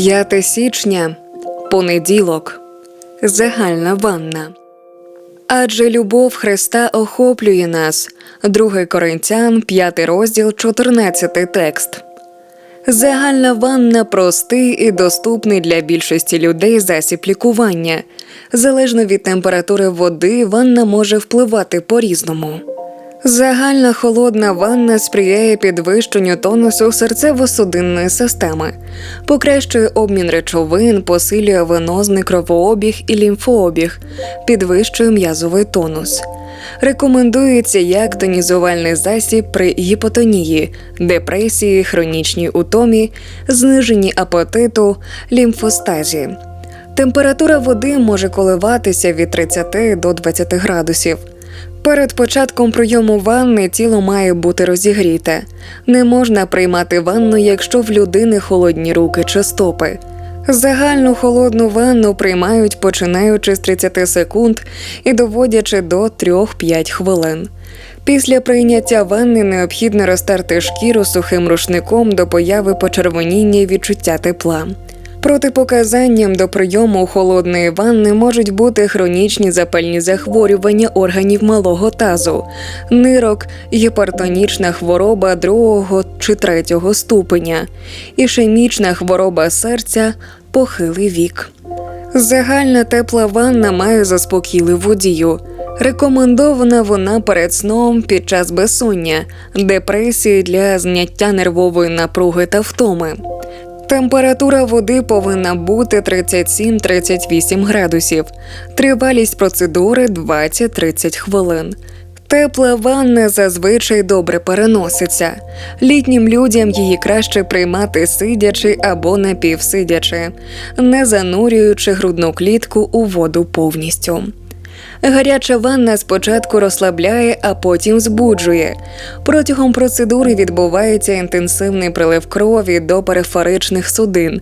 5 січня, понеділок, загальна ванна. Адже любов Христа охоплює нас. 2 Коринтян, 5 розділ, 14 текст. Загальна ванна простий і доступний для більшості людей засіб лікування. Залежно від температури води, ванна може впливати по-різному. Загальна холодна ванна сприяє підвищенню тонусу серцево-судинної системи, покращує обмін речовин, посилює венозний кровообіг і лімфообіг, підвищує м'язовий тонус. Рекомендується як тонізувальний засіб при гіпотонії, депресії, хронічній утомі, зниженні апетиту, лімфостазі. Температура води може коливатися від 30 до 20 градусів. Перед початком прийому ванни тіло має бути розігріте. Не можна приймати ванну, якщо в людини холодні руки чи стопи. Загальну холодну ванну приймають починаючи з 30 секунд і доводячи до 3-5 хвилин. Після прийняття ванни необхідно розтерти шкіру сухим рушником до появи почервоніння і відчуття тепла. Протипоказанням до прийому холодної ванни можуть бути хронічні запальні захворювання органів малого тазу, нирок, гіпертонічна хвороба другого чи третього ступеня, ішемічна хвороба серця, похилий вік. Загальна тепла ванна має заспокійливу дію. Рекомендована вона перед сном під час безсоння, депресії для зняття нервової напруги та втоми. Температура води повинна бути 37-38 градусів. Тривалість процедури 20-30 хвилин. Тепла ванна зазвичай добре переноситься. Літнім людям її краще приймати сидячи або напівсидячи, не занурюючи грудну клітку у воду повністю. Гаряча ванна спочатку розслабляє, а потім збуджує. Протягом процедури відбувається інтенсивний прилив крові до периферичних судин,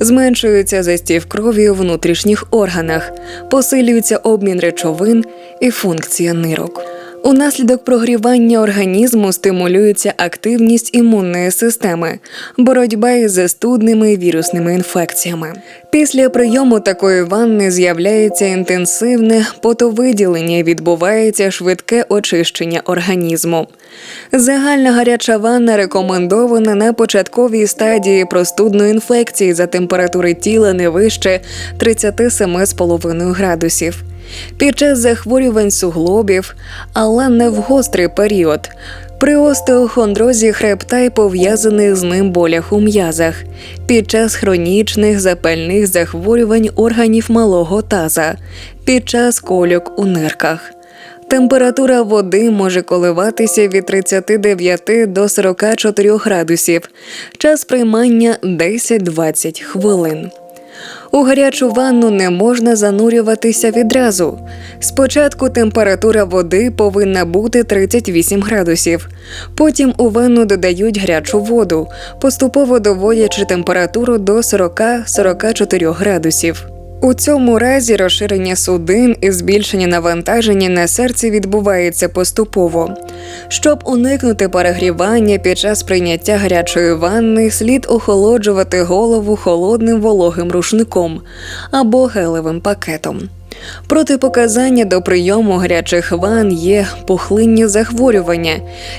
зменшується застів крові у внутрішніх органах, посилюється обмін речовин і функція нирок. Унаслідок прогрівання організму стимулюється активність імунної системи, боротьба із застудними вірусними інфекціями. Після прийому такої ванни з'являється інтенсивне потовиділення відбувається швидке очищення організму. Загальна гаряча ванна рекомендована на початковій стадії простудної інфекції за температури тіла не вище 37,5 градусів під час захворювань суглобів, але не в гострий період. При остеохондрозі хребта й пов'язаних з ним болях у м'язах, під час хронічних запальних захворювань органів малого таза, під час кольок у нирках. Температура води може коливатися від 39 до 44 градусів, час приймання 10-20 хвилин. У гарячу ванну не можна занурюватися відразу. Спочатку температура води повинна бути 38 градусів. Потім у ванну додають гарячу воду, поступово доводячи температуру до 40-44 градусів. У цьому разі розширення судин і збільшення навантаження на серце відбувається поступово. Щоб уникнути перегрівання під час прийняття гарячої ванни, слід охолоджувати голову холодним вологим рушником або гелевим пакетом. Протипоказання до прийому гарячих ван є пухлинні захворювання,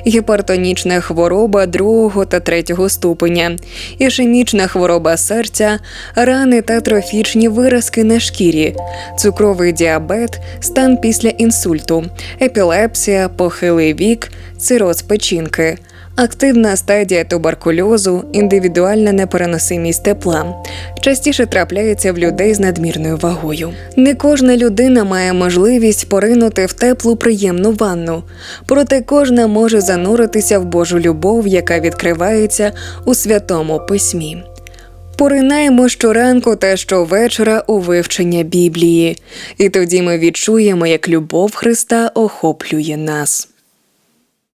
гіпертонічна хвороба другого та третього ступеня, ішемічна хвороба серця, рани та трофічні виразки на шкірі, цукровий діабет, стан після інсульту, епілепсія, похилий вік, цироз печінки активна стадія туберкульозу, індивідуальна непереносимість тепла частіше трапляється в людей з надмірною вагою. Не кожна людина має можливість поринути в теплу приємну ванну, проте кожна може зануритися в Божу любов, яка відкривається у святому письмі. Поринаємо щоранку та щовечора у вивчення Біблії, і тоді ми відчуємо, як любов Христа охоплює нас.